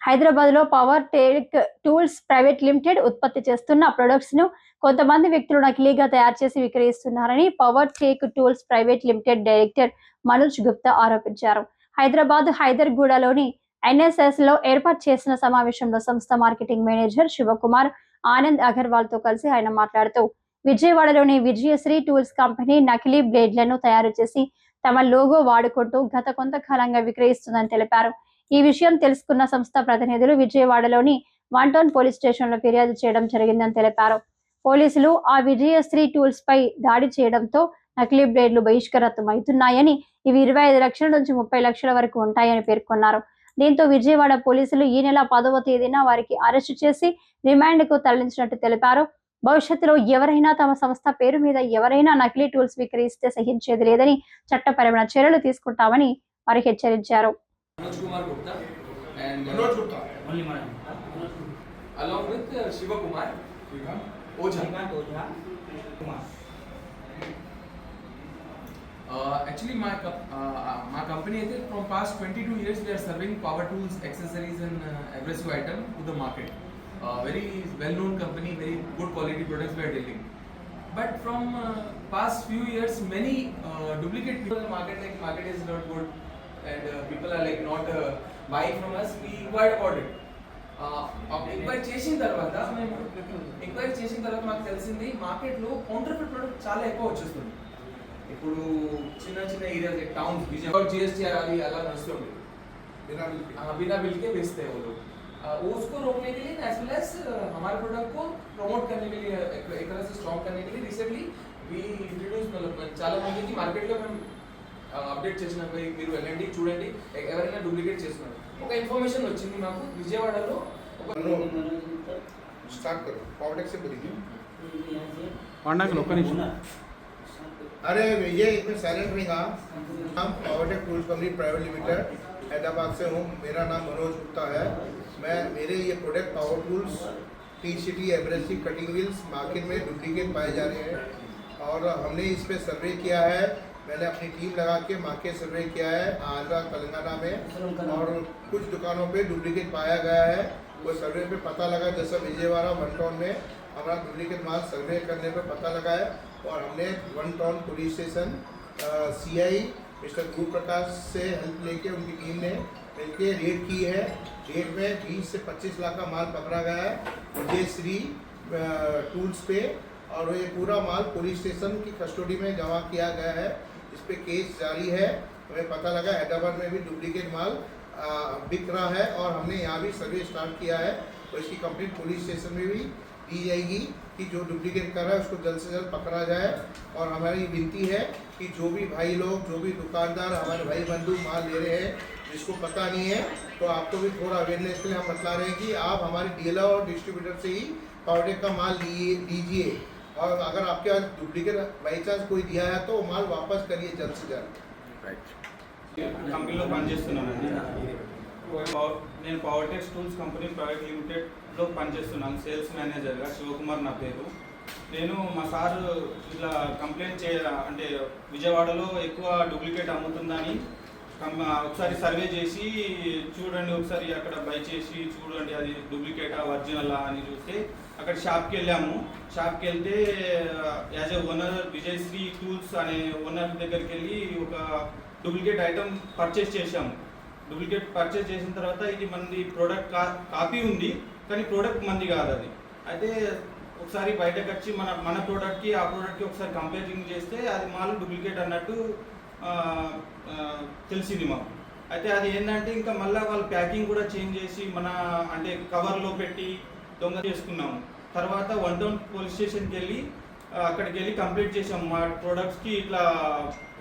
హైదరాబాద్లో Power Tech Tools Private Limited ఉత్పత్తి చేస్తున్న ప్రొడక్ట్స్ను కొంతమంది వ్యక్తులు నకిలీగా తయారు చేసి విక్రయిస్తున్నారని Power Tech Tools Private Limited director Manoj Gupta ఆరోపించారు. హైదరాబాద్ హైదర్గూడలోని ఎన్ఎస్ఎస్లో ఏర్పాటు చేసిన సమావేశంలో సంస్థ మార్కెటింగ్ మేనేజర్ శివకుమార్ ఆనంద్ అగర్వాల్తో కలిసి ఆయన మాట్లాడుతూ విజయవాడలోని విజయశ్రీ టూల్స్ కంపెనీ నకిలీ బ్లేడ్లను తయారు చేసి తమ లోగో వాడుకుంటూ గత కొంతకాలంగా విక్రయిస్తుందని తెలిపారు. ఈ విషయం తెలుసుకున్న సంస్థ ప్రతినిధులు విజయవాడలోని వన్ టౌన్ పోలీస్ స్టేషన్లో ఫిర్యాదు చేయడం జరిగిందని తెలిపారు. పోలీసులు ఆ విజయశ్రీ టూల్స్ పై దాడి చేయడంతో నకిలీ బ్లేడ్లు బహిష్కరత్వం అవుతున్నాయని ఇవి ఇరవై ఐదు లక్షల నుంచి ముప్పై లక్షల వరకు ఉంటాయని పేర్కొన్నారు. దీంతో విజయవాడ పోలీసులు ఈ నెల పదవ తేదీన వారికి అరెస్టు చేసి రిమాండ్కు తరలించినట్టు తెలిపారు. భవిష్యత్తులో ఎవరైనా తమ సంస్థ పేరు మీద ఎవరైనా నకిలీ టూల్స్ విక్రయిస్తే సహించేది లేదని చట్టపరమైన చర్యలు తీసుకుంటామని వారు హెచ్చరించారు. And uh, Manoj Gupta only Manoj. along with uh, Shiva Kumar Shiva. Oja. Srikant Ojha, Kumar. Uh, actually, my uh, uh, my company is from past 22 years we are serving power tools, accessories, and uh, abrasive item to the market. Uh, very well-known company, very good quality products we are dealing. But from uh, past few years, many uh, duplicate people in the market like market is not good, and uh, people are like not uh, buying from us. We inquired about it. Enquiry చేసిన తర్వాత మేము enquiry చేసిన తర్వాత మాకు తెలిసింది మార్కెట్లో counterfeit product చాలా ఎక్కువ వచ్చేస్తుంది ఇప్పుడు చిన్న చిన్న ఏరియాస్ टाउन विजयवाड़ा जीएसटी అది అలా నడుస్తుంది बिना बिल के। हाँ, बिना बिल के बेचते हैं वो लोग आ, वो उसको रोकने के लिए एज वेल एज हमारे प्रोडक्ट को प्रमोट करने के लिए एक, एक तरह से स्ट्रॉन्ग करने के लिए रिसेंटली वी इंट्रोड्यूस मतलब చాలా మందికి మార్కెట్లో మేము అప్డేట్ చేసినప్పుడు మీరు వెళ్ళండి చూడండి ఎ- ఎవరైనా డూప్లికేట్ చేస్తున్నారు ఒక ఇన్ఫర్మేషన్ వచ్చింది మాకు విజయవాడలో ఒక स्टार्ट करो पॉवर्टेक से बोलिए పండగలు ఒక్క నిమిషం अरे ये इसमें साइलेंट रहेगा हम Powertek tools company private limited Hyderabad से हूँ मेरा नाम मनोज गुप्ता है मैं मेरे ये product power tools T C T abrasive cutting wheels market में डुप्लीकेट पाए जा रहे हैं और हमने इस पे सर्वे किया है मैंने अपनी टीम लगा के मार्केट सर्वे किया है आंध्रा तेलंगाना में। और कुछ दुकानों पे डुप्लीकेट पाया गया है। वो सर्वे पे पता लगा जैसे विजयवाड़ा वन टाउन में हमारा डुप्लीकेट माल सर्वे करने पे पता लगा है। और हमने one town police station CI mister Guru Prakash से हेल्प लेके उनकी टीम ने मिलकर रेड की है। रेड में 20 से 25 लाख का माल पकड़ा गया है विजय श्री टूल्स पे। और ये पूरा माल पुलिस स्टेशन की कस्टडी में जमा किया गया है। इस पर केस जारी है। हमें पता लगा हैदराबाद में भी डुप्लीकेट माल बिक रहा है और हमने यहाँ भी सर्वे स्टार्ट किया है। तो इसकी कंप्लीट पुलिस स्टेशन में भी दी जाएगी कि जो डुप्लीकेट कर रहा है उसको जल्द से जल्द पकड़ा जाए। और हमारी विनती है कि जो भी भाई लोग, जो भी दुकानदार, हमारे भाई बंधु माल ले रहे हैं, जिसको पता नहीं है तो आपको भी थोड़ा अवेयरनेस के लिए हम बतला रहे हैं कि आप हमारे डीलर और डिस्ट्रीब्यूटर से ही पाउडर का माल लीजिए। और अगर आपके पास डुप्लीकेट बाई चांस कोई दिया है तो वो माल वापस करिए जल्द से जल्द కంపెనీలో పనిచేస్తున్నానండి పవర్- నేను పవర్టెక్స్ టూల్స్ కంపెనీ ప్రైవేట్ లిమిటెడ్లో పనిచేస్తున్నాను సేల్స్ మేనేజర్గా శివకుమార్ నా పేరు నేను మా సార్ ఇట్లా కంప్లైంట్ చే అంటే విజయవాడలో ఎక్కువ డూప్లికేట్ అమ్ముతుందని కం- ఒకసారి సర్వే చేసి చూడండి ఒకసారి అక్కడ బై చేసి చూడండి అది డూప్లికేటా ఒరిజినలా అని చూస్తే అక్కడ షాప్కి వెళ్ళాము. షాప్కి వెళ్తే as a owner Vijayashri tools అనే ఓనర్ దగ్గరికి వెళ్ళి ఒక డూప్లికేట్ ఐటమ్ పర్చేస్ చేశాము. డూప్లికేట్ పర్చేస్ చేసిన తర్వాత ఇది మనది ప్రోడక్ట్ కా కాపీ ఉంది కానీ ప్రోడక్ట్ మంది కాదు అది. అయితే ఒకసారి బయటకు వచ్చి మన మన ప్రోడక్ట్కి ఆ ప్రోడక్ట్కి ఒకసారి కంపేరింగ్ చేస్తే అది మాల్ డూప్లికేట్ అన్నట్టు తెలిసింది మాకు. అయితే అది ఏంటంటే ఇంకా మళ్ళీ వాళ్ళు ప్యాకింగ్ కూడా చేంజ్ చేసి మన అంటే కవర్లో పెట్టి దొంగ చేసుకున్నాము. తర్వాత వన్ టౌన్ పోలీస్ స్టేషన్కి వెళ్ళి అక్కడికి వెళ్ళి కంప్లీట్ చేసాము మా ప్రోడక్ట్స్కి ఇట్లా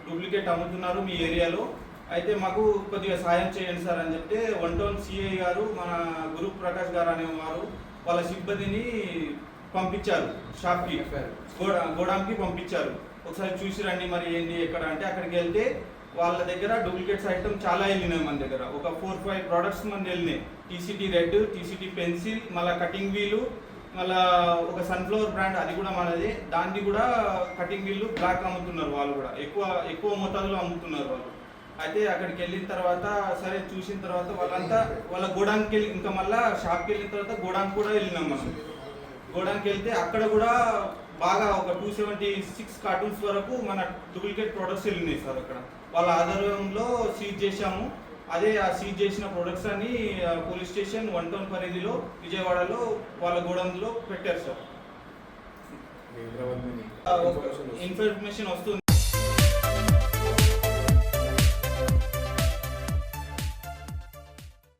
డూప్లికేట్ అమ్ముతున్నారు మీ ఏరియాలో. అయితే మాకు కొద్దిగా సాయం చేయండి సార్ అని చెప్తే వన్ టౌన్ సిఐ గారు మన గురు ప్రకాష్ గారు అనేవారు వాళ్ళ సిబ్బందిని పంపించారు. షాప్కి. గోడా గోడాంకి పంపించారు. ఒకసారి చూసి రండి మరి ఏంటి ఎక్కడ అంటే అక్కడికి వెళ్తే వాళ్ళ దగ్గర డూప్లికేట్స్ ఐటమ్ చాలా వెళ్ళినాయి మన దగ్గర. ఒక ఫోర్ ఫైవ్ ప్రోడక్ట్స్ మన వెళ్ళినాయి. టీసీటీ రెడ్ టీసీటీ పెన్సిల్ మళ్ళీ కటింగ్ వీలు మళ్ళా ఒక సన్ఫ్లవర్ బ్రాండ్ అది కూడా మనది. దాన్ని కూడా కటింగ్ వీళ్ళు బ్లాక్ అమ్ముతున్నారు వాళ్ళు కూడా. ఎక్కువ ఎక్కువ మోతాదులో అమ్ముతున్నారు వాళ్ళు. అయితే అక్కడికి వెళ్ళిన తర్వాత సరే చూసిన తర్వాత వాళ్ళంతా వాళ్ళ గోడానికి వెళ్ళి ఇంకా మళ్ళా షాప్కి వెళ్ళిన తర్వాత గోడానికి కూడా వెళ్ళినాం మనం. గోడానికి వెళ్తే అక్కడ కూడా బాగా ఒక టూ సెవెంటీ సిక్స్ కార్టూన్స్ వరకు మన డూప్లికేట్ ప్రొడక్ట్స్ వెళ్ళినాయి సార్ అక్కడ. వాళ్ళ ఆధారంలో సీజ్ చేశాము. అదే ఆ సీజ్ చేసిన ప్రొడక్ట్స్ అని ఆ, పోలీస్ స్టేషన్ వన్ టౌన్ పరిధిలో విజయవాడలో వాళ్ళ గోడంలో పెట్టారు సార్. ఇన్ఫర్మేషన్ వస్తుంది.